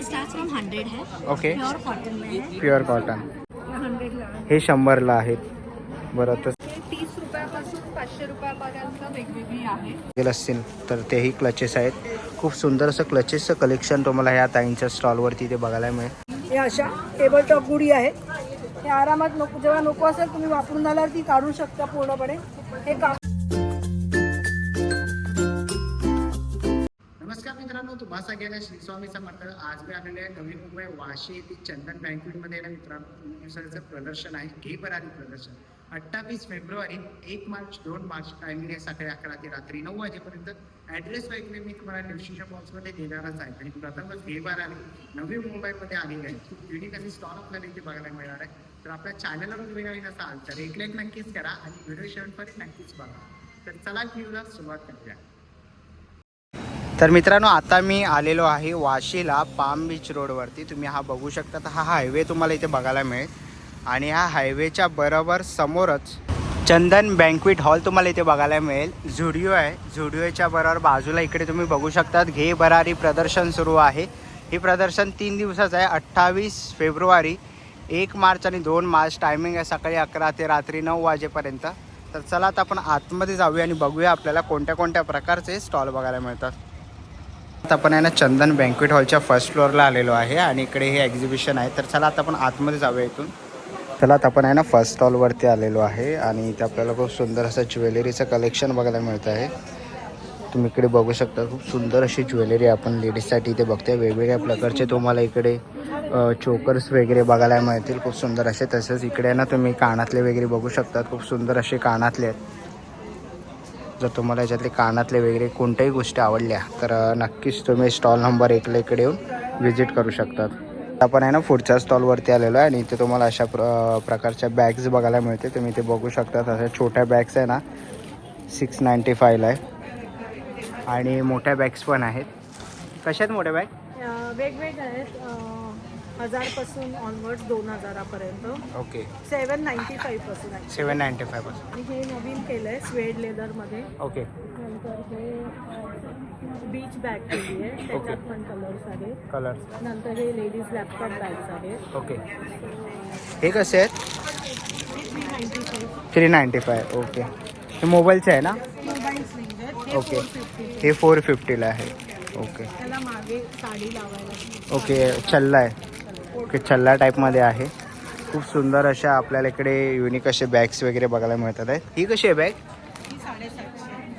Start from hundred है। Okay pure cotton में है। प्युअर कॉटन हंड्रेडला हे। शंभरला आहेत बरं तर तीस रुपयापासून पाचशे रुपयापर्यंत वेगवेगळी आहे. गेल असतील तर तेही क्लचेस आहेत. खूप सुंदर असं क्लचेसचं कलेक्शन तुम्हाला ह्या ताईंच्या स्टॉलवरती ते बघायला मिळेल. हे अशा टेबल टॉप गुढी आहेत. हे आरामात नको जेव्हा नको असेल तुम्ही वापरून झाल्यावर ती काढू शकता पूर्णपणे. हे का मित्रांनो तुम्हा श्री स्वामी समर्थ. आज मी आलेले आहे नवी मुंबई वाशी येथील चंदन बँकेटमध्ये ना मित्रांनो प्रदर्शन आहे. घे बरारी प्रदर्शन. अठ्ठावीस फेब्रुवारी एक मार्च दोन मार्च टायमिंग आहे सकाळी अकरा ते रात्री नऊ वाजेपर्यंत. ॲड्रेस वगैरे मी तुम्हाला डिस्क्रिप्शन बॉक्समध्ये देणारच आहे. आणि प्रथमच घे बरारी नवी मुंबईमध्ये आलेली आहे. खूप युनिक अशी स्टॉल आपल्याला इथे बघायला मिळणार आहे. तर आपल्या चॅनलवर तुम्ही नवीन असाल तर एक लाईक नक्कीच करा आणि व्हिडिओ शेवटपर्यंत नक्कीच बघा. तर चला व्ह्यूला सुरुवात करूया. तर मित्रांनो आता मी आलेलो आहे वाशीला पाम बीच रोडवरती. तुम्ही हा बघू शकता. तर हा हायवे तुम्हाला इथे बघायला मिळेल. आणि ह्या हायवेच्या बरोबर समोरच चंदन बँकविट हॉल तुम्हाला इथे बघायला मिळेल. झुडिओ आहे. झुडिओच्या बरोबर बाजूला इकडे तुम्ही बघू शकतात. घे भरारी प्रदर्शन सुरू आहे. हे प्रदर्शन तीन दिवसाचं आहे. अठ्ठावीस फेब्रुवारी एक मार्च आणि दोन मार्च टायमिंग आहे. सकाळी अकरा ते रात्री नऊ वाजेपर्यंत. तर चला आता आपण आतमध्ये जाऊया आणि बघूया आपल्याला कोणत्या कोणत्या प्रकारचे स्टॉल बघायला मिळतात. आता आपण आहे ना चंदन बँक्वेट हॉलच्या फर्स्ट फ्लोअरला आलेलो आहे आणि इकडे हे एक्झिबिशन आहे. तर चला आता आपण आतमध्ये जाऊया इथून. चला आता आपण आहे ना फर्स्ट स्टॉलवरती आलेलो आहे आणि इथे आपल्याला खूप सुंदर असं ज्वेलरीचं कलेक्शन बघायला मिळतं आहे. तुम्ही इकडे बघू शकता खूप सुंदर अशी ज्वेलरी आपण लेडीजसाठी इथे बघतोय. वेगवेगळ्या प्रकारचे तुम्हाला इकडे चोकर्स वगैरे बघायला मिळतील. खूप सुंदर असे तसेच इकडे ना तुम्ही कानातले वगैरे बघू शकतात. खूप सुंदर असे कानातले आहेत. जर तुम्हाला याच्यातले कानातले वगैरे कोणत्याही गोष्टी आवडल्या तर नक्कीच तुम्ही स्टॉल नंबर एकला इकडे येऊन व्हिजिट करू शकतात. आपण आहे ना पुढच्या स्टॉलवरती आलेलो आहे आणि इथे तुम्हाला अशा प्र प्रकारच्या बॅग्स बघायला मिळते तुम्ही इथे बघू शकतात अशा छोट्या बॅग्स आहे ना सिक्स नाईंटी फायला आहे. आणि मोठ्या बॅग्स पण आहेत. कशा आहेत मोठ्या बॅग? वेगवेगळ्या आहेत. हजारपासून ऑनवर्ड दोन हजारापर्यंत. ओके. सेवन नाईन्टी फाईव्हपासून आहे. सेवन नाईंटी फायपासून. आणि हे नवीन केलं आहे स्वेड लेदरमध्ये ओके. नंतर हे बीच बॅग केली आहे त्याच्यात पण कलर्स आहेत. कलर नंतर हे लेडीज लॅपटॉप बॅग्स आहेत. ओके. हे कसे आहेत? Three ninety five three five okay. हे मोबाईलचे आहे ना? आहेत. हे ओके. फोर फिफ्टी हे फोर फिफ्टीला आहे. ओके. त्याला मागे साडी लावायला ओके. छल्ला आहे छल्ला टाईपमध्ये आहे. खूप सुंदर अशा आपल्याला इकडे युनिक असे बॅग्स वगैरे बघायला मिळतात आहेत. ही कशी आहे बॅग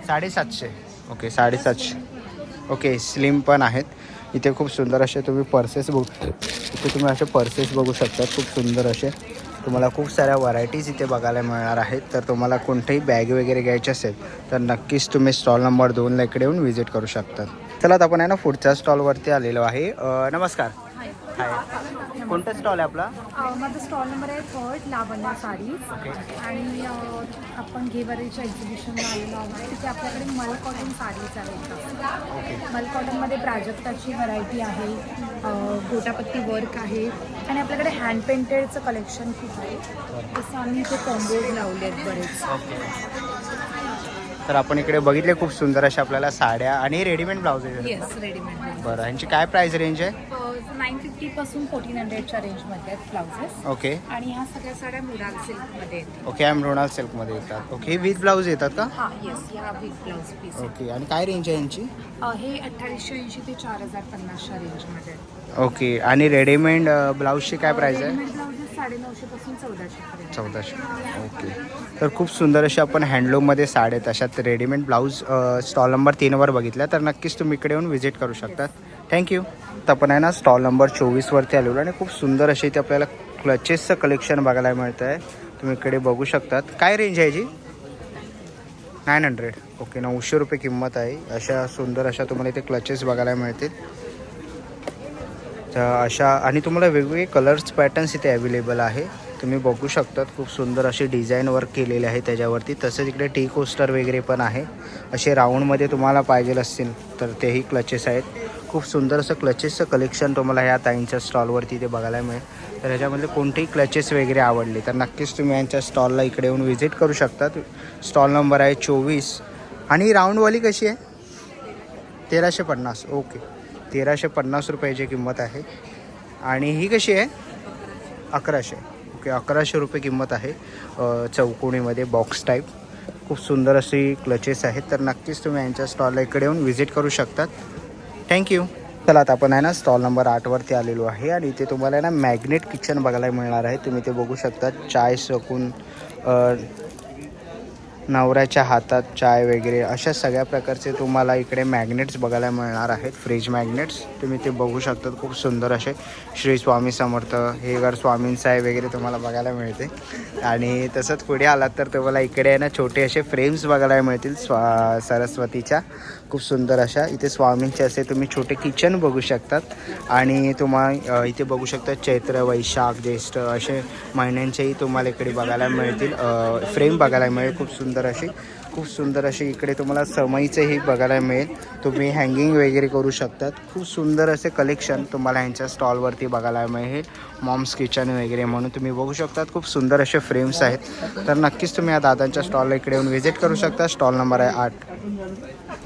साडेसातशे. ओके साडेसातशे. ओके स्लिम पण आहेत. इथे खूप सुंदर असे तुम्ही पर्सेस बघू इथे तुम्ही असे पर्सेस बघू शकता. खूप सुंदर असे. तुम्हाला खूप साऱ्या व्हरायटीज इथे बघायला मिळणार आहेत. तर तुम्हाला कोणतेही बॅग वगैरे घ्यायची असेल तर नक्कीच तुम्ही स्टॉल नंबर दोनला इकडे येऊन व्हिजिट करू शकतात चला आपण आहे ना पुढच्या स्टॉलवरती आलेलो आहे. नमस्कार. कोणता स्टॉल आहे आपला? माझा स्टॉल नंबर आहे थर्ड लावण्या साडीज. ओके आणि आपण घेवरेच्या एक्झिबिशनला आलेलो आहोत. तिथे आपल्याकडे मल कॉटन साडीज आहेत. मल कॉटनमध्ये प्राजक्ताची व्हरायटी आहे. गोटापत्ती वर्क आहे. आणि आपल्याकडे हँड पेंटेडचं कलेक्शन खूप आहे. तसं आम्ही इथे कॉम्बोज लावले आहेत बरेच. तर आपण इकडे बघितले खूप सुंदर अशा आपल्याला साड्या आणि रेडीमेड ब्लाउज आहे येस रेडीमेड बरं ह्यांची काय प्राइस रेंज आहे? नाईन फिफ्टीपासून फोर्टीन हंड्रेडच्या रेंजमध्ये आहेत ब्लाउजेस ओके. आणि ह्या सगळ्या साड्या मुलाल सिल्कमध्ये आहेत ओके आय मृणाल सिल्कमध्ये येतात. ओके विथ ब्लाऊज येतात का? हां येस ह्या विथ ब्लाउज पीस ओके आणि काय रेंज आहे यांची? हे अठ्ठावीसशे ऐंशी ते चार हजार पन्नासच्या रेंजमध्ये आहेत. ओके आणि रेडीमेड ब्लाऊजची काय प्राइस आहे? रेडीमेड साडेनऊशेपासून चौदाशे ओके. तर खूप सुंदर अशी आपण हँडलूममध्ये साड्या आहेत. रेडीमेड ब्लाऊज स्टॉल नंबर तीनवर बघितल्या. तर नक्कीच तुम्ही इकडे येऊन व्हिजिट करू शकतात थँक्यू तर आपण आहे ना स्टॉल नंबर चोवीसवरती आलेलो आणि खूप सुंदर अशी इथे आपल्याला क्लचेसचं कलेक्शन बघायला मिळतं आहे तुम्ही इकडे बघू शकतात. काय रेंज आहे जी नाईन हंड्रेड ओके नऊशे रुपये किंमत आहे. अशा सुंदर अशा तुम्हाला इथे क्लचेस बघायला मिळतील. तर अशा आणि तुम्हाला वेगवेगळे कलर्स पॅटर्न्स इथे अवेलेबल आहे. तुम्ही बघू शकतात खूप सुंदर असे डिझाईन वर्क केलेले आहे त्याच्यावरती. तसंच इकडे टी कोस्टर वगैरे पण आहे. असे राऊंडमध्ये तुम्हाला पाहिजे असतील तर तेही क्लचेस आहेत. खूप सुंदर असं क्लचेसचं कलेक्शन तुम्हाला ह्या ताईंच्या स्टॉलवरती इथे बघायला मिळेल. तर ह्याच्यामध्ये कोणतेही क्लचेस वगैरे आवडले तर नक्कीच तुम्ही यांच्या स्टॉलला इकडे येऊन व्हिजिट करू शकतात. स्टॉल नंबर आहे चोवीस. आणि राऊंडवाली कशी आहे? तेराशे पन्नास. ओके तेराशे पन्नास रुपयाची किंमत आहे. आणि ही कशी आहे? अकराशे. ओके अकराशे रुपये किंमत आहे. चौकोणीमध्ये बॉक्स टाईप खूप सुंदर अशी क्लचेस आहेत. तर नक्कीच तुम्ही यांच्या स्टॉलला इकडे येऊन व्हिजिट करू शकतात. थँक्यू चला आता आपण आहे ना स्टॉल नंबर आठवरती आलेलो आहे. आणि इथे तुम्हाला आहे ना मॅग्नेट किचन बघायला मिळणार आहे. तुम्ही ते बघू शकता. चाय सकून नवऱ्याच्या हातात चाय वगैरे अशा सगळ्या प्रकारचे तुम्हाला इकडे मॅग्नेट्स बघायला मिळणार आहेत. फ्रीज मॅग्नेट्स तुम्ही ते बघू शकतात. खूप सुंदर असे श्री स्वामी समर्थ हे घर स्वामींचं आहे वगैरे तुम्हाला बघायला मिळते. आणि तसंच पुढे आलात तर तुम्हाला इकडे आहे ना छोटे असे फ्रेम्स बघायला मिळतील स्वा सरस्वतीच्या. खूप सुंदर अशा इथे स्वामींचे असे तुम्ही छोटे किचन बघू शकतात. आणि तुम्हाला इथे बघू शकता चैत्र वैशाख ज्येष्ठ असे महिन्यांचेही तुम्हाला इकडे बघायला मिळतील. फ्रेम बघायला मिळेल. खूप सुंदर अशी खूप सुंदर असे इकडे तुम्हाला समईचंही बघायला मिळेल. तुम्ही हँगिंग वगैरे करू शकतात. खूप सुंदर असे कलेक्शन तुम्हाला ह्यांच्या स्टॉलवरती बघायला मिळेल. मॉम्स किचन वगैरे म्हणून तुम्ही बघू शकतात. खूप सुंदर असे फ्रेम्स आहेत. तर नक्कीच तुम्ही या दादांच्या स्टॉलला इकडे येऊन व्हिजिट करू शकता. स्टॉल नंबर आहे आठ.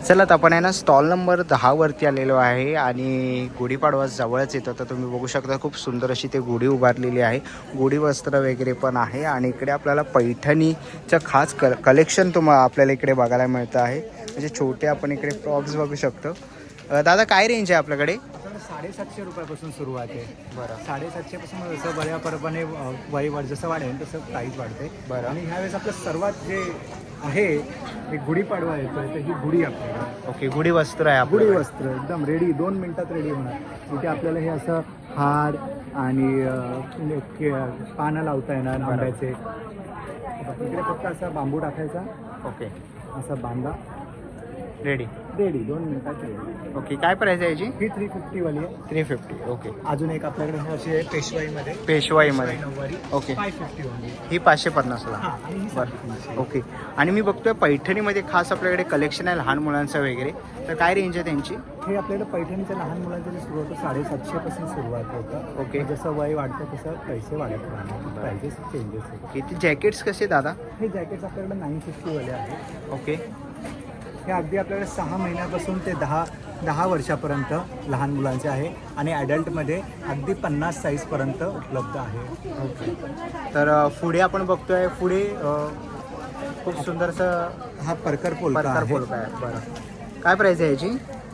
चला तर आपण आहे ना स्टॉल नंबर दहावरती आलेलो आहे आणि गुढीपाडवा जवळच येतो. तर तुम्ही बघू शकता खूप सुंदर अशी ते गुढी उभारलेली आहे. गुढी वस्त्र वगैरे पण आहे. आणि इकडे आपल्याला पैठणीचं खास क कलेक्शन तुम्हाला आपल्याला इकडे बघायला मिळतं आहे. म्हणजे छोटे आपण इकडे फ्रॉक्स बघू शकतो. दादा काय रेंज आहे आपल्याकडे? साडेसातशे रुपयापासून सुरुवात आहे. बरं. साडेसातशेपासून जसं बऱ्यापरपणे वय वाढ जसं वाढेल तसं प्राईस वाढते. बरं. आणि ह्यावेळेस आपलं सर्वात जे आहे एक गुढीपाडवा येतोय तर ही गुढी आपल्याला. ओके गुढी वस्त्र आहे गुढी वस्त्र एकदम रेडी दोन मिनिटात रेडी होणार. इथे आपल्याला हे असं हार आणि पानं लावता येणार आंब्याचे. इकडे फक्त असा बांबू टाकायचा. ओके. असा बांधा. रेडी रेडी दोन मिनिटात रेडी ओके काय प्राईस आहे याची? ही थ्री फिफ्टीवाली आहे. Three fifty okay. अजून एक आपल्याकडे हे अशी आहे पेशवाईमध्ये. पेशवाईमध्ये. नऊवारी ओके. फाय फिफ्टी ओनली ही पाचशे पन्नासला. हां आणि ही साडेतीनशे. ओके. आणि मी बघतोय पैठणीमध्ये खास आपल्याकडे कलेक्शन आहे लहान मुलांचं वगैरे. तर काय रेंज आहे त्यांची? हे आपल्याकडे पैठणीच्या लहान मुलांची जी सुरुवात होतं साडेसातशे पासून सुरुवात होतं. ओके. जसं वय वाढतं तसं पैसे वाढत राहणार प्राइजेस चेंजेस होतात. किती? जॅकेट्स कसे दादा? हे जॅकेट्स आपल्याकडे नाईन फिफ्टीवाले आहेत. ओके. हे अगदी आपल्याकडे सहा महिन्यापासून ते दहा दहा वर्षापर्यंत लहान मुलांचे आहे आणि ॲडल्टमध्ये अगदी पन्नास साईजपर्यंत उपलब्ध आहे. ओके. तर अ, पुढे आपण बघतोय. पुढे अ, खूप सुंदरसं हा परकर पोलका परकर आहे. पोलका आहे. बरं. काय प्राईस आहे याची?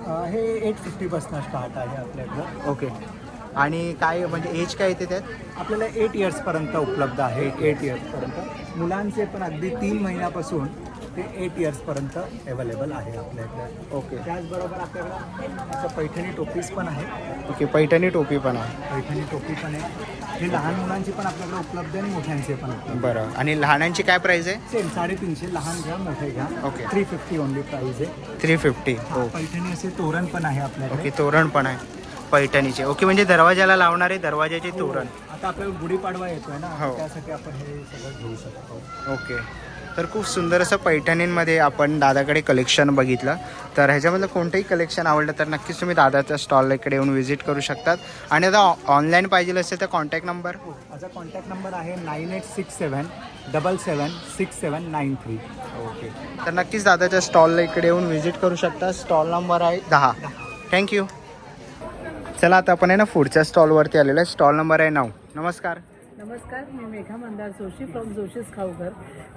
अं, हे एट फिफ्टीपासून स्टार्ट आहे आपल्याकडं. ओके. आणि काय म्हणजे एज काय येते त्यात आपल्याला एट इयर्सपर्यंत उपलब्ध आहे. एट इयर्सपर्यंत मुलांचे पण अगदी तीन महिन्यापासून ते एट इयर्सपर्यंत अवेलेबल आहे आपल्याकडे ओके त्याचबरोबर आपल्याकडं असं पैठणी टोपीज पण आहे. ओके पैठणी टोपी पण आहे. पैठणी टोपी पण आहे. हे लहान मुलांची पण आपल्याकडे उपलब्ध आहे आणि मोठ्यांचे पण उपलब्ध बरं. आणि लहानांची काय प्राईस आहे? सेम साडेतीनशे लहान घ्या मोठे घ्या. Okay. Three fifty only price आहे. थ्री फिफ्टी हो पैठणी असे तोरण पण आहे आपल्याकडे. ओके तोरण पण आहे. पैठणीचे. ओके म्हणजे दरवाजाला लावणारे दरवाजाचे तोरण. आता आपल्याला गुढीपाडवा येतोय ना हो. त्यासाठी आपण हे सगळं घेऊ शकतो. ओके तर खूप सुंदर असं पैठणींमध्ये आपण दादाकडे कलेक्शन बघितलं. तर ह्याच्यामधलं कोणतंही कलेक्शन आवडलं तर नक्कीच तुम्ही दादाच्या स्टॉलला इकडे येऊन व्हिजिट करू शकतात. आणि आता ऑनलाईन पाहिजे असेल तर कॉन्टॅक्ट नंबर माझा कॉन्टॅक्ट नंबर आहे nine eight six seven double seven six seven nine three okay तर नक्कीच दादाच्या स्टॉलला इकडे येऊन व्हिजिट करू शकता. स्टॉल नंबर आहे दहा. थँक्यू चला आता आपण आहे ना पुढच्या स्टॉलवरती आलेलो आहे. स्टॉल नंबर आहे नऊ. नमस्कार. नमस्कार मी मेघा मंदार जोशी फ्रॉम जोशीस खाऊघर.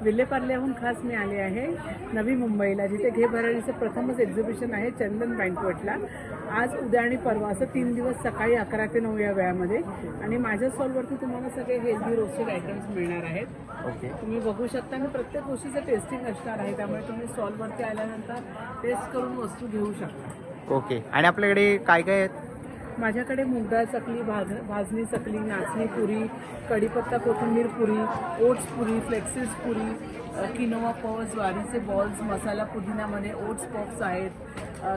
विल्हेपार्ल्याहून खास मी आले आहे नवी मुंबईला जिथे घे भराडीचं प्रथमच एक्झिबिशन आहे चंदन बँकवटला आज उद्या आणि परवा असं तीन दिवस सकाळी अकरा ते नऊ या वेळामध्ये. आणि माझ्या स्टॉलवरती तुम्हाला सगळे हेल्दी रोस्टेड आयटम्स मिळणार आहेत. ओके तुम्ही बघू शकता आणि प्रत्येक गोष्टीचं टेस्टिंग असणार आहे त्यामुळे तुम्ही स्टॉलवरती आल्यानंतर टेस्ट करून वस्तू घेऊ शकता. ओके आणि आपल्याकडे काय काय आहेत? माझ्याकडे मुगडाळ चकली भाज भाजणी चकली नाचणी पुरी कढीपत्ता कोथिंबीर puri oats puri फ्लेक्सिस puri quinoa puff ज्वारीचे बॉल्स मसाला पुदिनामध्ये ओट्स पफ्स आहेत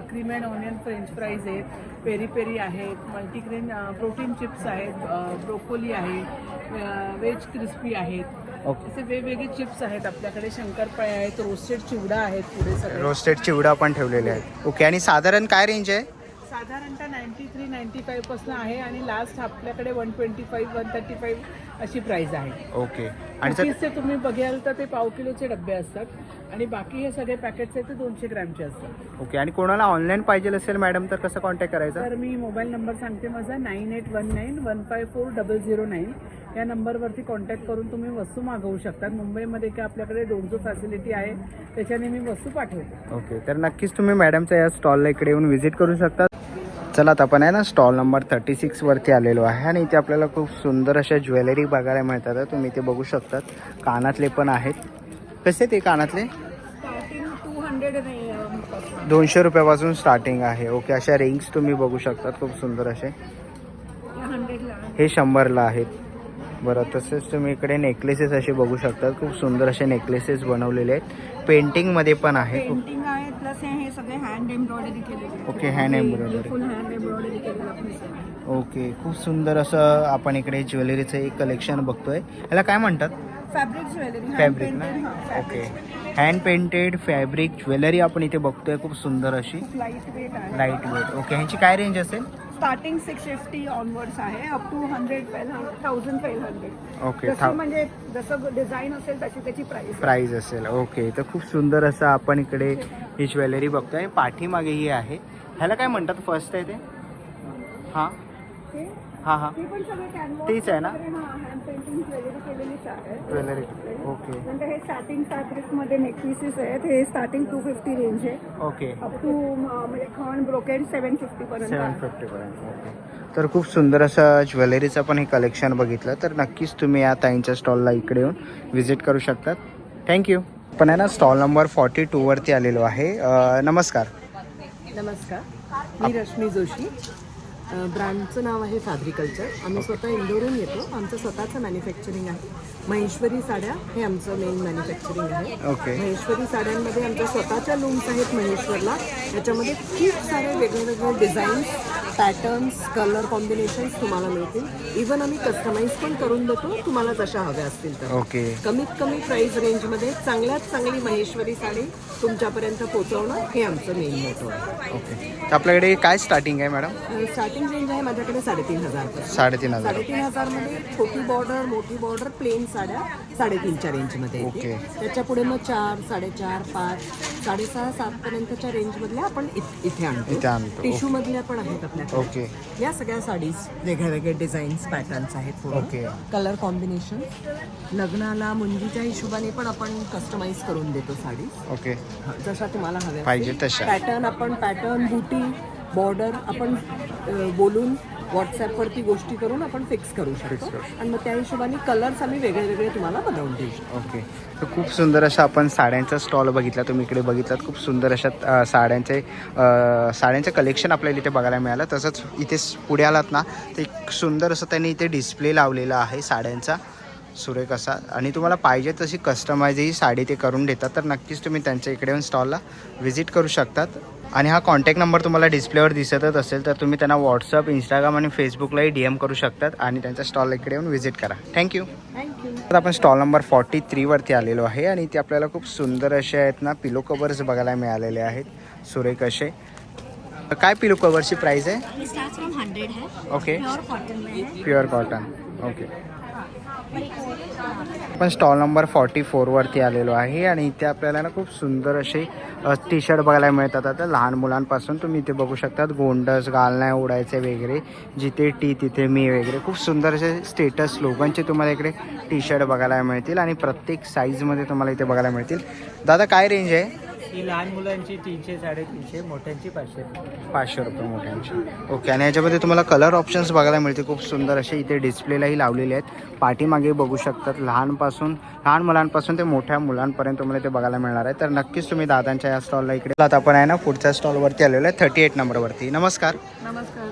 cream and onion French fries आहेत पेरी पेरी आहेत मल्टीग्रेन प्रोटीन चिप्स आहेत ब्रोकोली आहे व्हेज क्रिस्पी आहेत. ओके असे वेगवेगळे चिप्स आहेत आपल्याकडे शंकरपाळे आहेत रोस्टेड चिवडा आहेत पुढे रोस्टेड चिवडा पण ठेवलेले आहेत. ओके आणि साधारण काय रेंज आहे? साधारणतः नाईन्टी थ्री नाईन्टी फाईव्हपासून आहे आणि लास्ट आपल्याकडे one twenty five one thirty five अशी प्राईस आहे. ओके आणि सर कुकीजचे तुम्ही बघाल तर ते पाव किलोचे डबे असतात आणि बाकी हे सगळे पॅकेट्स आहेत ते दोनशे ग्रॅमचे असतात. ओके आणि कोणाला ऑनलाईन पाहिजे असेल मॅडम तर कसं कॉन्टॅक्ट करायचा? तर मी मोबाईल नंबर सांगते माझा nine eight one nine one five four double zero nine या नंबरवरती कॉन्टॅक्ट करून तुम्ही वस्तू मागवू शकतात. मुंबईमध्ये काय आपल्याकडे डोनझो फॅसिलिटी आहे त्याच्याने मी वस्तू पाठवते. ओके तर नक्कीच तुम्ही मॅडमच्या या स्टॉलला इकडे येऊन व्हिजिट करू शकता. चला आता आपण आहे ना स्टॉल नंबर थर्टी सिक्सवरती आलेलो आहे आणि इथे आपल्याला खूप सुंदर अशा ज्वेलरी बघायला मिळतात. तुम्ही इथे बघू शकतात. कानातले पण आहेत. कसे ते कानातले? दोनशे रुपयापासून स्टार्टिंग आहे. ओके अशा रिंग्स तुम्ही बघू शकतात. खूप सुंदर असे. हे शंभरला आहेत. बरं तसेच तुम्ही इकडे नेकलेसेस असे बघू शकतात. खूप सुंदर असे नेकलेसेस बनवलेले आहेत. पेंटिंगमध्ये पण आहे. खूप प्लस हे सगळे हँड एम्ब्रॉयडरी केलेले okay hand embroidery full hand embroidery केलेला piece आहे ओके खूप सुंदर असं आपण इकडे ज्वेलरीचं एक कलेक्शन बघतोय. याला काय म्हणतात? फॅब्रिक ज्वेलरी फॅब्रिक ना? Okay hand painted fabric jewellery. आपण इथे बघतोय खूप सुंदर अशी. लाइट वेट आहे. लाइट वेट ओके ह्यांची काय रेंज असेल? स्टार्टिंग सिक्स फिफ्टी ऑनवर्ड्स आहे up to hundred thousand five hundred okay जसं म्हणजे जसं डिझाईन असेल तशी त्याची प्राइस प्राईज असेल. ओके तर खूप सुंदर असं आपण इकडे ही ज्वेलरी बघतोय. पाठीमागे ही आहे. ह्याला काय म्हणतात? फर्स्ट आहे ते? हां हां हां. ती पण सगळे कॅनव्हास तीच आहे ना? ज्वेलरी केलेलीच आहे ज्वेलरी ओके म्हणजे हे स्टार्टिंग फॅब्रिकमध्ये नेकपीसेस आहेत. हे स्टार्टिंग टू फिफ्टी रेंज आहे. ओके अप टू म्हणजे खण ब्रोकेड सेवन फिफ्टी पर्यंत सेवन आहे. फिफ्टीपर्यंत ओके तर खूप सुंदर असं ज्वेलरीचं पण हे कलेक्शन बघितलं. तर नक्कीच तुम्ही या ताईंच्या स्टॉलला इकडे येऊन व्हिजिट करू शकतात. थँक्यू पण आहे ना स्टॉल नंबर फॉर्टी टूवरती आलेलो आहे. अं, नमस्कार. नमस्कार. मी रश्मी जोशी. ब्रँडचं नाव आहे फॅब्रिकल्चर आम्ही स्वतः इंदोरून येतो. आमचं स्वतःचं मॅन्युफॅक्चरिंग आहे. महेश्वरी साड्या हे आमचं मेन मॅन्युफॅक्चरिंग आहे. ओके महेश्वरी साड्यांमध्ये आमच्या स्वतःच्या लूम्स आहेत महेश्वरला. त्याच्यामध्ये खूप सारे वेगळे वेगळे डिझाईन्स पॅटर्न्स कलर कॉम्बिनेशन्स तुम्हाला मिळतील. इवन आम्ही कस्टमाइज पण करून देतो तुम्हाला जशा हव्या असतील तर. ओके कमीत कमी प्राईस रेंजमध्ये चांगल्यात चांगली महेश्वरी साडी तुमच्यापर्यंत पोहोचवणं हे आमचं मेन मोठं आहे. ओके तर आपल्याकडे काय स्टार्टिंग आहे मॅडम स्टार्टिंग रेंज आहे माझ्याकडे साडेतीन हजार साडेतीन हजार. साडेतीन हजारमध्ये छोटी बॉर्डर मोठी बॉर्डर प्लेन साड्या साडेतीनच्या रेंजमध्ये ओके. येते त्याच्या पुढे मग चार साडेचार पाच साडेसहा सात पर्यंतच्या रेंजमधल्या आपण इत- इथे आणतो. इथे आणतो. टिश्यू मधल्या पण आहेत ओके या सगळ्या साडीज वेगळे वेगळे डिझाईन्स पॅटर्न्स आहेत ओके. कलर कॉम्बिनेशन लग्नाला मुंजीच्या हिशोबाने पण आपण कस्टमाइज करून देतो साडी ओके जशा तुम्हाला हव्या पाहिजे तशा. पॅटर्न आपण पॅटर्न बुटी बॉर्डर आपण बोलून व्हॉट्सॲपवरती गोष्टी करून आपण फिक्स करू शकतो. आणि मग त्या हिशोबाने कलर्स आम्ही वेगळे वेगळे तुम्हाला बनवून देऊ शकतो. ओके तर खूप सुंदर असा आपण साड्यांचा स्टॉल बघितला तुम्ही इकडे बघितलात. खूप सुंदर अशा साड्यांचे साड्यांचं कलेक्शन आपल्याला इथे बघायला मिळालं. तसंच इथे पुढे आलात ना तर एक सुंदर असं त्यांनी इथे डिस्प्ले लावलेला आहे साड्यांचा. सुरेख असा. आणि तुम्हाला पाहिजे तशी कस्टमाइज ही साडी ते करून देतात. तर नक्कीच तुम्ही त्यांच्या इकडे येऊन स्टॉलला व्हिजिट करू शकतात. आणि हा कॉन्टॅक्ट नंबर तुम्हाला डिस्प्लेवर दिसतच असेल तर तुम्ही त्यांना व्हॉट्सअप इंस्टाग्राम आणि फेसबुकलाही डी एम करू शकतात आणि त्यांच्या स्टॉल इकडे येऊन व्हिजिट करा. थँक्यू तर आपण स्टॉल नंबर फॉर्टी थ्रीवरती आलेलो आहे आणि ते आपल्याला खूप सुंदर असे आहेत ना पिलो कवर्स बघायला मिळालेले आहेत. सुरेख असे. काय पिलो कवरची प्राइस आहे? ओके प्युअर कॉटन ओके आपण स्टॉल नंबर फॉर्टी फोरवरती आलेलो आहे आणि इथे आपल्याला ना खूप सुंदर असे टी शर्ट बघायला मिळतात. आता लहान मुलांपासून तुम्ही इथे बघू शकतात. गोंडस गाल नाही उडायचे वगैरे जिथे टी तिथे मी वगैरे. खूप सुंदर असे स्टेटस लोकांचे तुम्हाला इकडे टी शर्ट बघायला मिळतील आणि प्रत्येक साईजमध्ये तुम्हाला इथे बघायला मिळतील. दादा काय रेंज आहे? ही लहान मुलांची तीनशे साडेतीनशे मोठ्यांची पाचशे. पाचशे रुपये मोठ्यांची. ओके आणि याच्यामध्ये तुम्हाला कलर ऑप्शन्स बघायला मिळते खूप सुंदर असे इथे डिस्प्लेलाही लावलेले आहेत. पाठीमागे बघू शकतात लहानपासून लहान मुलांपासून ते मोठ्या मुलांपर्यंत तुम्हाला ते बघायला मिळणार आहे. तर नक्कीच तुम्ही दादांच्या या स्टॉलला इकडे आता आपण आहे ना पुढच्या स्टॉलवरती आलेलो आहे थर्टी एट नंबरवरती नमस्कार. नमस्कार.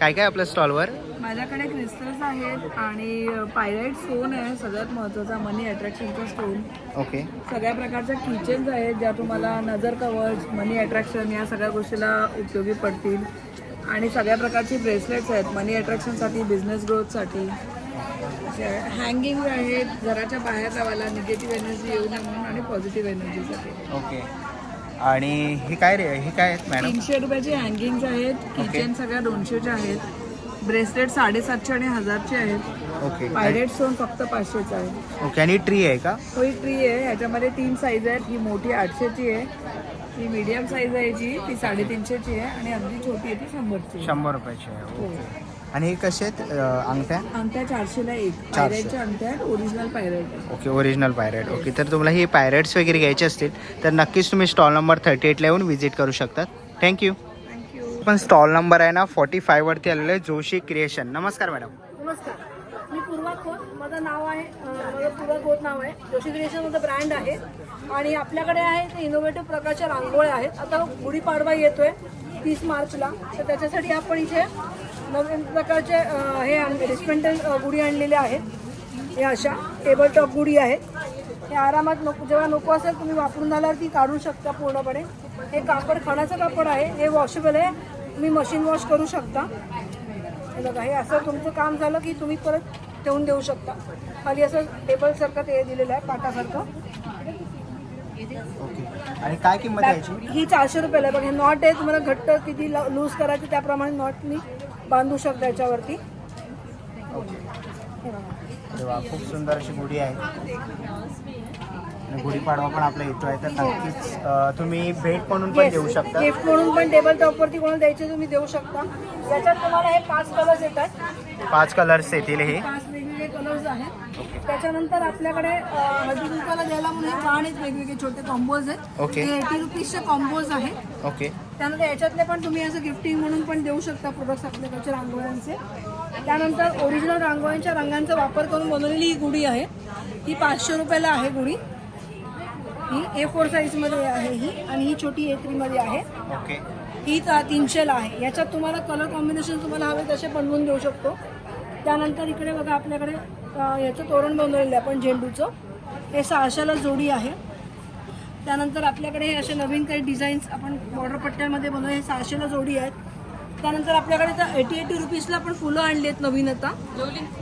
काय काय आपल्या स्टॉलवर माझ्याकडे क्रिस्टल्स आहेत आणि पायराईट स्टोन आहे सगळ्यात महत्त्वाचा मनी अट्रॅक्शनचा स्टोन ओके सगळ्या प्रकारच्या किचन्स आहेत ज्या तुम्हाला नजर कवर्स मनी अट्रॅक्शन या सगळ्या गोष्टीला उपयोगी पडतील. आणि सगळ्या प्रकारची ब्रेसलेट्स आहेत मनी अट्रॅक्शनसाठी बिझनेस ग्रोथसाठी हँगिंग आहेत घराच्या बाहेर लावायला निगेटिव्ह एनर्जी येऊ नये म्हणून आणि पॉझिटिव्ह एनर्जीसाठी ओके आणि हे काय रे? हे काय आहेत मॅडम तीनशे रुपयाचे हँगिंग्स आहेत किचन सगळ्या दोनशेचे आहेत. ब्रेसलेट साडेसातशे आणि हजारचे आहेत. ओके पायरेट स्टोन फक्त पाचशेचा आहे. ओके आणि ट्री आहे का? तो ही ट्री आहे. ह्याच्यामध्ये तीन साईज आहेत. ही मोठी आठशेची आहे. ही मीडियम साईज आहे जी ती साडेतीनशेची आहे. आणि अगदी छोटी आहे ती शंभरची. शंभर रुपयाचे आहे. हो. ओके आणि हे कसे आहेत अं, अंगठ्या? अंगठ्या चारशेला एक. पायरेटच्या अंगठ्या आहेत ओरिजिनल पायरेट आहे. ओके ओरिजिनल पायरेट ओके तर तुम्हाला हे पायरेट्स वगैरे घ्यायचे असतील तर नक्कीच तुम्ही स्टॉल नंबर थर्टी एटला येऊन व्हिजिट करू शकतात थँक्यू आपण स्टॉल नंबर आहे ना फॉर्टी फायवरती आलेलो आहे जोशी क्रिएशन नमस्कार मॅडम नमस्कार. मी पूर्वा खोत. माझं नाव आहे माझं पूर्वा खोत नाव आहे. जोशी क्रिएशन माझं ब्रँड आहे. आणि आपल्याकडे आहे ते इनोव्हेटिव्ह प्रकारच्या रांगोळ्या आहेत. आता गुढीपाडवा येतोय तीस मार्चला. तर त्याच्यासाठी आपण इथे नवीन प्रकारचे हे आणले डिस्पेंटल गुढी आणलेले आहेत. हे अशा टेबल टॉप गुढी आहेत. हे आरामात नको जेव्हा नको असेल तुम्ही वापरून झाल्यावर ती काढू शकता पूर्णपणे. हे कापड खणाचं कापड आहे. हे वॉशेबल आहे. तुम्ही मशीन वॉश करू शकता. हे बघा हे असं तुमचं काम झालं की तुम्ही परत ठेवून देऊ शकता. खाली असं टेबलसारखं ते दिलेलं आहे पाटासारखं. ओके. आणि काय किंमत ही चारशे रुपयाला आहे. बघा हे नॉट आहे तुम्हाला घट्ट किती लूज करायचं त्याप्रमाणे नॉट मी बांधू शकता याच्यावरती. खूप सुंदर अशी गुढी आहे. आणि गुढीपाडवा पण आपला येतोय तर नक्कीच तुम्ही भेट म्हणून पण देऊ शकता. गिफ्ट म्हणून पण टेबल टॉपवरती कोणाला द्यायचे तुम्ही देऊ शकता. याच्यात तुम्हाला हे पाच कलर्स येतात. पाच कलर्स येतील हे. पाच वेगवेगळे कलर्स आहेत. त्याच्यानंतर आपल्याकडे हळदी कुंकाला द्यायला म्हणून आहेत वेगवेगळे छोटे कॉम्बोज आहेत. ओके. एटी रुपीजचे कॉम्बोज आहेत. ओके त्यानंतर याच्यातले पण तुम्ही असं गिफ्टिंग म्हणून पण देऊ शकता प्रोडक्ट्स आपल्याकडचे रांगोळ्यांचे. त्यानंतर ओरिजिनल रांगोळ्यांच्या रंगांचा वापर करून बनवलेली ही गुढी आहे. ही पाचशे रुपयाला आहे गुढी. ही ए फोर साईजमध्ये आहे ही आणि ही छोटी ए थ्रीमध्ये आहे. ओके ही ता- तीनशेला आहे. याच्यात तुम्हाला कलर कॉम्बिनेशन तुम्हाला हवे तसे बनवून देऊ शकतो. त्यानंतर इकडे बघा आपल्याकडे याचं तोरण बनवलेलं आहे आपण झेंडूचं. हे सहाशेला जोडी आहे. त्यानंतर आपल्याकडे हे असे नवीन काही डिझाईन्स आपण बॉर्डर पट्ट्यामध्ये बनवले हे सहाशेला जोडी आहेत. त्यानंतर आपल्याकडे तर एटी एटी रुपीजला पण फुलं आणली आहेत नवीन आता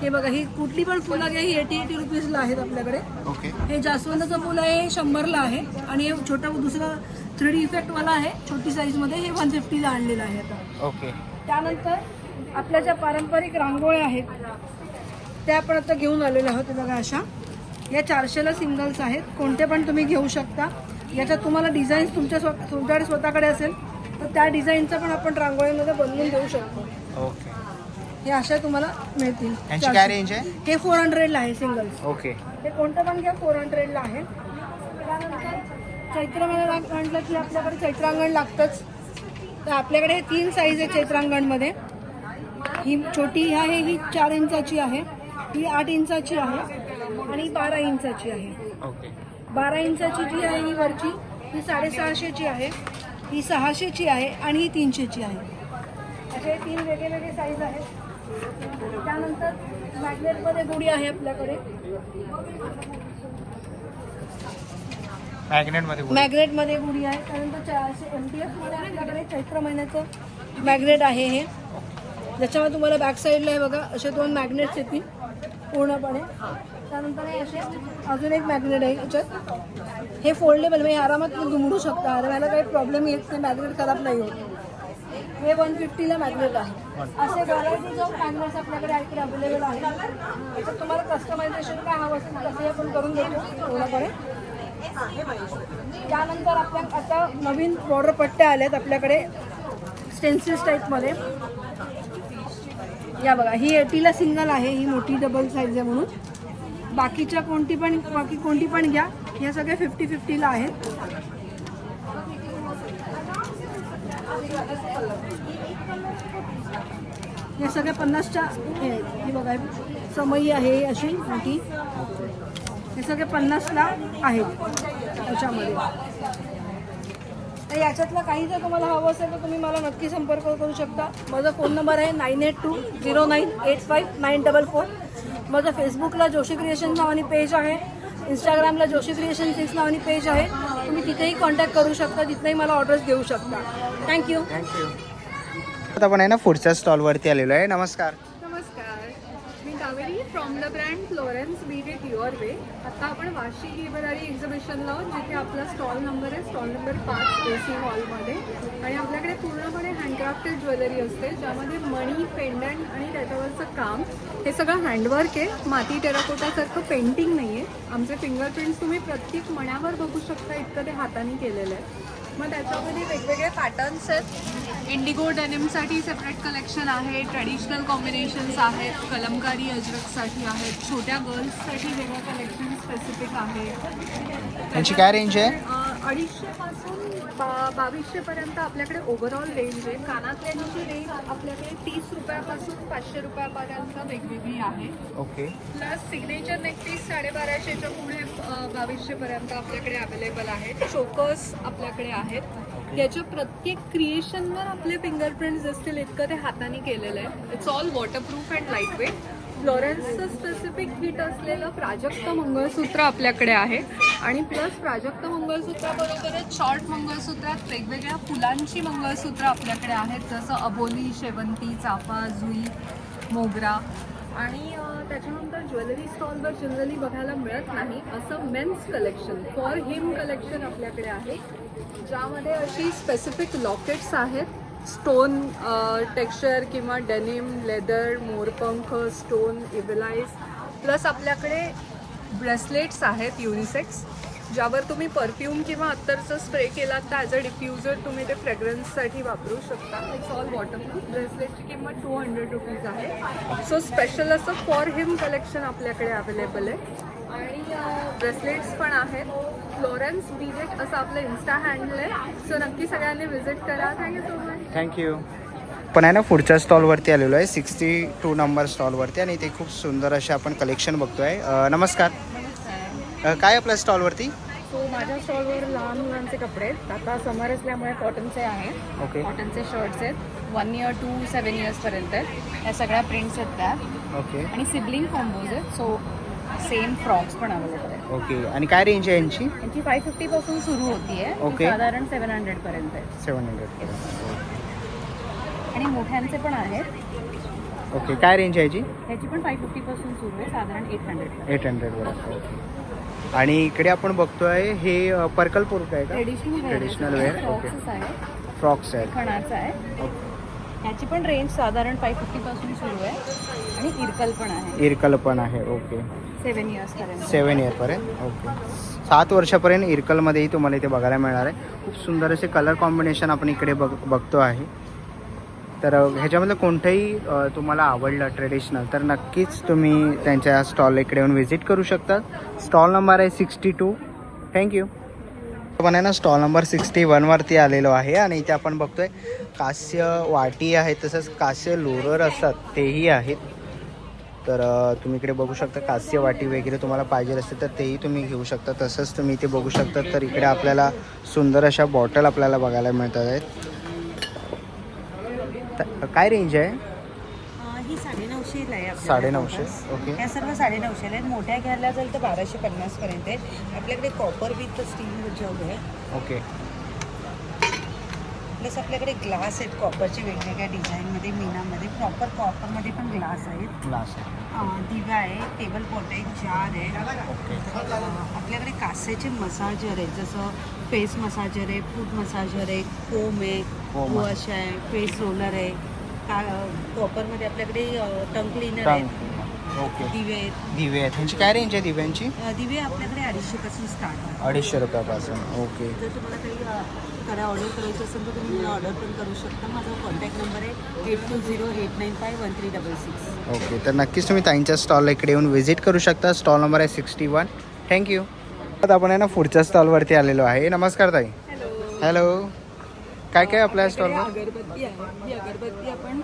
हे बघा ही कुठली पण फुलं घ्या ही एटी एटी रुपीजला आहेत आपल्याकडे. ओके. हे जास्वंदाचं फुल आहे हे शंभरला आहे. आणि हे छोटं दुसरं थ्री डी इफेक्टवाला आहे छोटी साईजमध्ये हे वन फिफ्टीला आणलेलं आहे आता. ओके. त्यानंतर आपल्या ज्या पारंपरिक रांगोळ्या आहेत त्या आपण आता घेऊन आलेल्या आहोत हे बघा अशा. या चारशेला सिंगल्स आहेत. कोणते पण तुम्ही घेऊ शकता. याच्यात तुम्हाला डिझाईन्स तुमच्या स्व तुमच्याकडे स्वतःकडे असेल. तर त्या डिझाईनचा पण आपण रांगोळ्यांमध्ये बनवून देऊ शकतो. ओके. हे अशा तुम्हाला मिळतील. यांची काय रेंज आहे? हे फोर हंड्रेडला आहे सिंगल्स ओके. हे कोणतं पण घ्या फोर हंड्रेडला आहे. त्यानंतर चैत्र महिना म्हटलं की आपल्याकडे चैत्रांगण लागतंच. तर आपल्याकडे हे तीन साईज आहे चैत्रांगणमध्ये. ही छोटी आहे ही चार इंचाची आहे. ही आठ इंचाची आहे. आणि बारा इंचाची आहे. ओके. बारा इंचाची जी आहे ही वरची ही साडेसहाशेची आहे. ही सहाशेची आहे आणि ही तीनशेची आहे. असे तीन वेगळे वेगळे साईज आहेत. त्यानंतर मॅग्नेटमध्ये गुढी आहे आपल्याकडे. मॅग्नेटमध्ये. मॅग्नेटमध्ये गुढी. आहे. त्यानंतर चारशे एम टी एफमध्ये आपल्याकडे चैत्र महिन्याचं मॅग्नेट आहे हे. ज्याच्यामध्ये तुम्हाला बॅक साईडला आहे बघा असे दोन मॅग्नेट्स येतील पूर्णपणे. त्यानंतर हे असे अजून एक मॅग्नेट आहे याच्यात. हे फोल्डेबल म्हणजे आरामात तुम्ही दुमडू शकता. आरामाला काही प्रॉब्लेम येत नाही मॅग्नेट खराब नाही होत. हे वन फिफ्टीला मॅग्नेट आहे. असे व्हरायटीज जो मॅग्नेट्स आपल्याकडे इकडे अवेलेबल आहे याच्यात तुम्हाला कस्टमायझेशन काय हवं असेल तसंही आपण करून देतो पूर्णपणे त्यानंतर आपल्या आता नवीन बॉर्डर पट्ट्या आल्यात आपल्याकडे. स्टेन्सिल्स टाईपमध्ये या बघा ही एटीला सिंगल आहे ही मोठी डबल साईज आहे म्हणून. बाकीच्या कोणती पण बाकी कोणती पण घ्या. या सगळ्या फिफ्टी फिफ्टीला आहेत. या सगळ्या पन्नासच्या हे आहेत. ही बघा समयी आहे अशी मोठी. हे सगळे पन्नासला आहेत त्याच्यामध्ये. तर याच्यातलं काही जर तुम्हाला हवं असेल तर तुम्ही मला नक्की संपर्क करू शकता. माझा फोन नंबर आहे nine eight two zero nine eight five nine double four माझं फेसबुकला जोशी क्रिएशन नावाने पेज आहे. इंस्टाग्रामला जोशी क्रिएशन सिक्स नावाने पेज आहे. तुम्ही तिथेही कॉन्टॅक्ट करू शकता तिथेही मला ऑर्डर्स देऊ शकता. थँक्यू आता आपण आहे ना पुढच्या स्टॉलवरती आलेलो आहे. नमस्कार. नमस्कार. मी Kaveri from the brand Florence it your way आता आपण वाशी लिबररी एक्झिबिशनला आहोत जिथे आपला स्टॉल नंबर आहे स्टॉल नंबर पाच ए सी हॉलमध्ये आणि आपल्याकडे पूर्णपणे हँडक्राफ्टेड ज्वेलरी असते ज्यामध्ये मणी पेंडंट आणि त्याच्यावरचं काम हे सगळं हँडवर्क आहे. माती टेराकोटासारखं पेंटिंग नाही आहे आमचे फिंगरप्रिंट्स तुम्ही प्रत्येक मण्यावर बघू शकता इतकं ते हाताने केलेलं आहे. मग त्याच्यामध्ये वेगवेगळे पॅटर्न्स आहेत. इंडिगो डेनिमसाठी सेपरेट कलेक्शन आहे ट्रेडिशनल कॉम्बिनेशन्स आहेत कलमकारी अजरकसाठी आहेत. छोट्या गर्ल्ससाठी वेगळं कलेक्शन स्पेसिफिक आहे त्यांची काय रेंज आहे? अडीचशे पासून बा बावीसशे पर्यंत आपल्याकडे ओव्हरऑल रेंज आहे. कानातल्यांची रेंज आपल्याकडे तीस रुपयापासून पाचशे रुपयापर्यंत वेगवेगळी आहे. ओके. प्लस सिग्नेचर नेकपीस साडेबाराशेच्या पुढे बावीसशे पर्यंत आपल्याकडे अवेलेबल आहेत चोकर्स आपल्याकडे आहेत. याच्या प्रत्येक क्रिएशनवर आपले फिंगरप्रिंट्स असतील इतकं ते हाताने केलेलं आहे. It's all waterproof and light weight फ्लोरेन्सचं specific hit असलेलं प्राजक्त मंगळसूत्र आपल्याकडे आहे. आणि प्लस प्राजक्त मंगळसूत्राबरोबरच शॉर्ट मंगळसूत्रात वेगवेगळ्या फुलांची मंगळसूत्र आपल्याकडे आहेत जसं अबोली शेवंती चाफा जुई मोगरा. आणि त्याच्यानंतर ज्वेलरी स्टॉलवर जनरली बघायला मिळत नाही. असं men's collection for him collection आपल्याकडे आहे. ज्यामध्ये अशी स्पेसिफिक लॉकेट्स आहेत. स्टोन टेक्स्चर किंवा डेनिम लेदर मोरपंख स्टोन इव्हलाइज प्लस आपल्याकडे ब्रेसलेट्स आहेत युनिसेक्स ज्यावर तुम्ही परफ्यूम किंवा अत्तरचं स्प्रे केलात तर ॲज अ डिफ्युजर तुम्ही ते फ्रेग्रन्ससाठी वापरू शकता. इट्स ऑल वॉटरप्रूफ ब्रेसलेटची किंमत टू हंड्रेड रुपीज आहे. सो स्पेशल असं फॉर हिम कलेक्शन आपल्याकडे अवेलेबल आहे. आणि ब्रेसलेट्स पण आहेत. फ्लोरेन्स बीजेट असं आपलं इन्स्टा हँडल आहे. सो नक्की सगळ्यांनी व्हिजिट करा. थँक्यू सो मच थँक्यू पण आहे ना पुढच्या स्टॉलवरती आलेलो आहे सिक्स्टी टू नंबर स्टॉलवरती आणि इथे खूप सुंदर असे आपण कलेक्शन बघतोय. अ, नमस्कार. अ, काय आपल्या स्टॉलवरती सो माझ्या स्टॉलवर लहान मुलांचे कपडे आहेत. आता समर असल्यामुळे कॉटनचे आहेत ओके कॉटनचे शर्ट्स आहेत. वन इयर टू सेवन इयर्सपर्यंत आहेत. ह्या सगळ्या प्रिंट्स आहेत त्यात ओके आणि सिबलिंग कॉम्बोज आहेत. सो सेम फ्रॉक्स पण अवेलेबल आहेत. ओके आणि काय रेंज आहे यांची? यांची फाय फिफ्टीपासून सुरू होती आहे Okay. साधारण सेवन हंड्रेडपर्यंत आहे. सेवन हंड्रेड आणि मोठ्यांचे पण आहेत. ओके काय रेंज आहे याची? ह्याची पण फाय फिफ्टीपासून सुरू आहे साधारण एट हंड्रेड एट हंड्रेडवर ओके. आणि इकडे आपण बघतोय हे पर्कल पोर्क आहे का? ट्रेडिशनल वेअर आहे. फ्रॉक्स आहेत. खणाचं आहे. ह्याची पण रेंज साधारण फाय फिफ्टीपासून सुरू आहे. आणि इरकल पण आहे. इरकल पण आहे ओके. सेवन इयर्सपर्यंत सेवन इयरपर्यंत ओके. सात वर्षापर्यंत इरकलमध्येही तुम्हाला इथे बघायला मिळणार आहे. खूप सुंदर असे कलर कॉम्बिनेशन आपण इकडे बघ बघतो आहे. तर ह्याच्यामधलं कोणतंही तुम्हाला आवडलं ट्रेडिशनल तर नक्कीच तुम्ही त्यांच्या स्टॉल इकडे येऊन व्हिजिट करू शकता स्टॉल नंबर आहे सिक्स्टी टू थँक्यू पण आहे ना स्टॉल नंबर सिक्स्टी वनवरती आलेलो आहे आणि इथे आपण बघतोय कास्य वाटी आहे तसंच कास्य लोरर असतात तेही आहेत. तर तुम्ही इकडे बघू शकता कास्य वाटी वगैरे तुम्हाला पाहिजे असेल तर तेही तुम्ही घेऊ शकता. तसंच तुम्ही इथे बघू शकता तर इकडे आपल्याला सुंदर अशा बॉटल आपल्याला बघायला मिळतात. आहेत काय रेंज आहे? ही साडेनऊशेला आहे आपल्याला साडेनऊशे bottles. ओके. ह्या सर्व साडेनऊशेला आहेत. मोठ्या घ्यायला जाईल तर बाराशे पन्नासपर्यंत आहे आपल्याकडे कॉपर विथ स्टील जग आहे. ओके. प्लस आपल्याकडे ग्लास आहेत कॉपरचे वेगवेगळ्या डिझाईनमध्ये मीनामध्ये प्रॉपर कॉपरमध्ये पण ग्लास आहेत. ग्लास दिवा आहे टेबल पॉट आहे जार आहे आपल्याकडे कास्याचे मसाजर आहेत जसं फेस मसाजर आहे फूड मसाजर आहे कोम आहे आहे. वॉश आहे फेस रोलर आहे. का कॉपरमध्ये आपल्याकडे टंग क्लीनर आहेत. ओके दिवे आहेत. दिवे आहेत. ह्यांची काय रेंज आहे दिव्यांची? दिवे आपल्याकडे अडीचशेपासून स्टार्ट आहे अडीचशे रुपयापासून. ओके जर तुम्हाला काही करा ऑर्डर करायची असेल तर तुम्ही मला ऑर्डर पण करू शकता. माझा कॉन्टॅक्ट नंबर आहे eight two zero eight nine five one three double six okay तर नक्कीच तुम्ही ताईंच्या स्टॉलला इकडे येऊन व्हिजिट करू शकता. स्टॉल नंबर आहे सिक्स्टी वन थँक्यू आता आपण आहे ना पुढच्या स्टॉलवरती आलेलो आहे. नमस्कार ताई. हॅलो काय काय आपल्या स्टॉलवर अगरबत्ती आहे. ही अगरबत्ती आपण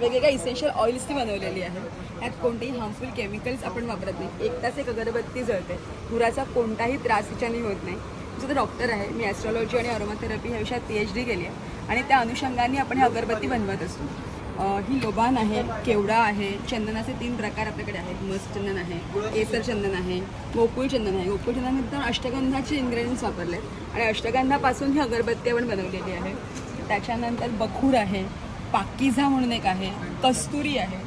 वेगवेगळ्या इसेन्शियल ऑइल्सनी बनवलेली आहे. यात कोणतेही हार्मफुल केमिकल्स आपण वापरत नाही. एक तास एक अगरबत्ती जळते. धुराचा कोणताही त्रास हिच्याने होत नाही. सुद्धा डॉक्टर आहे मी ॲस्ट्रॉलॉजी आणि अरोमाथेरपी ह्या विषयात पी एच डी केली आहे. आणि त्या अनुषंगाने आपण ह्या अगरबत्ती बनवत असतो. ही लोबान आहे केवडा आहे चंदनाचे तीन प्रकार आपल्याकडे आहेत. मस्त चंदन आहे केसर चंदन आहे गोकुळ चंदन आहे. गोकुळ चंदनामध्ये तर अष्टगंधाचे इन्ग्रेडियंट्स वापरले आणि अष्टगंधापासून ही अगरबत्ती आपण बनवलेली आहे. त्याच्यानंतर बखूर आहे पाकिझा म्हणून एक आहे कस्तुरी आहे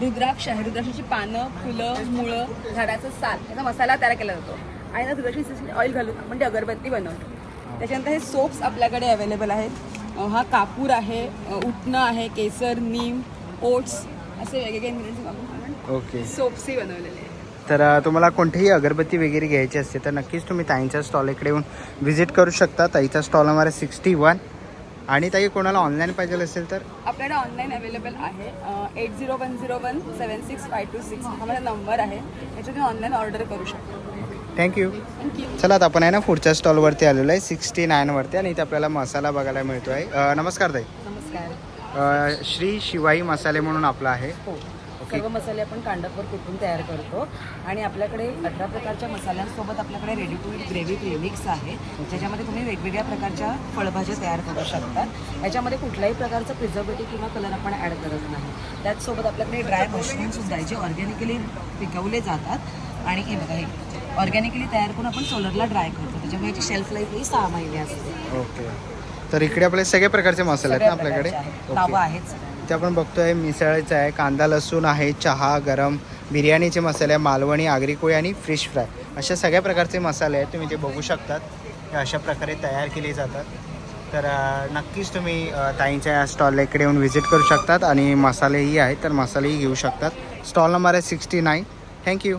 रुद्राक्ष आहे. रुद्राक्षाची पानं फुलं मुळं झाडाचं साल याचा मसाला तयार केला जातो. आणि ना रुद्राक्षी ऑइल घालून आपण ती अगरबत्ती बनवतो. त्याच्यानंतर हे सोप्स आपल्याकडे अवेलेबल आहेत. हा कापूर आहे उटणं आहे केसर नीम ओट्स असे वेगवेगळे आपण ओके. सोप्सही बनवलेले आहेत. तर तुम्हाला कोणतीही अगरबत्ती वगैरे घ्यायची असते तर नक्कीच तुम्ही ताईंच्या स्टॉल इकडे येऊन व्हिजिट करू शकता. ताईचा स्टॉल नंबर आहे सिक्स्टी वन आणि ताई कोणाला ऑनलाईन पाहिजे असेल तर? आपल्याकडे ऑनलाईन अवेलेबल आहे. Eight zero one zero one seven six five two six हा माझा नंबर आहे. याच्यात तुम्ही ऑनलाईन ऑर्डर करू शकता. थँक्यू चला आता आपण आहे ना पुढच्या स्टॉलवरती आलेलो आहे सिक्स्टी नाईनवरती आणि इथे आपल्याला मसाला बघायला मिळतो आहे. नमस्कार ताई. नमस्कार. श्री शिवाई मसाले म्हणून आपला आहे. हो. सर्व मसाले आपण कांडपवर कुठून तयार करतो आणि आपल्याकडे अठरा प्रकारच्या मसाल्यांसोबत आपल्याकडे ready to eat gravy premix आहे. ज्याच्यामध्ये तुम्ही वेगवेगळ्या प्रकारच्या फळभाज्या तयार करू शकता. याच्यामध्ये कुठल्याही प्रकारचं प्रिझर्वेटिव्ह किंवा कलर आपण ॲड करत नाही. त्याचसोबत आपल्याकडे ड्राय मशरूमसुद्धा आहे जे ऑर्गॅनिकली पिकवले जातात. आणि हे बघा हे ऑर्गॅनिकली तयार करून आपण सोलरला ड्राय करतो. त्याच्यामुळे याची शेल्फ लाईफ ही सहा महिने असते. ओके. तर इकडे आपले सगळे प्रकारचे मसाले आहेत ना सगळ्या आपल्याकडे? प्रकारचे आहेत. ओके. सगळ्या. ते आपण बघतोय मिसळचं आहे. कांदा लसूण आहे चहा गरम बिर्याणीचे मसाले आहे मालवणी आगरी कोळी आणि फिश फ्राय अशा सगळ्या प्रकारचे मसाले आहेत तुम्ही ते बघू शकतात. हे अशा प्रकारे तयार केले जातात. तर अ, नक्कीच तुम्ही अ, ताईंच्या या स्टॉलला इकडे येऊन व्हिजिट करू शकतात आणि मसालेही आहेत तर मसालेही घेऊ शकतात. स्टॉल नंबर आहे सिक्स्टी नाईन थँक्यू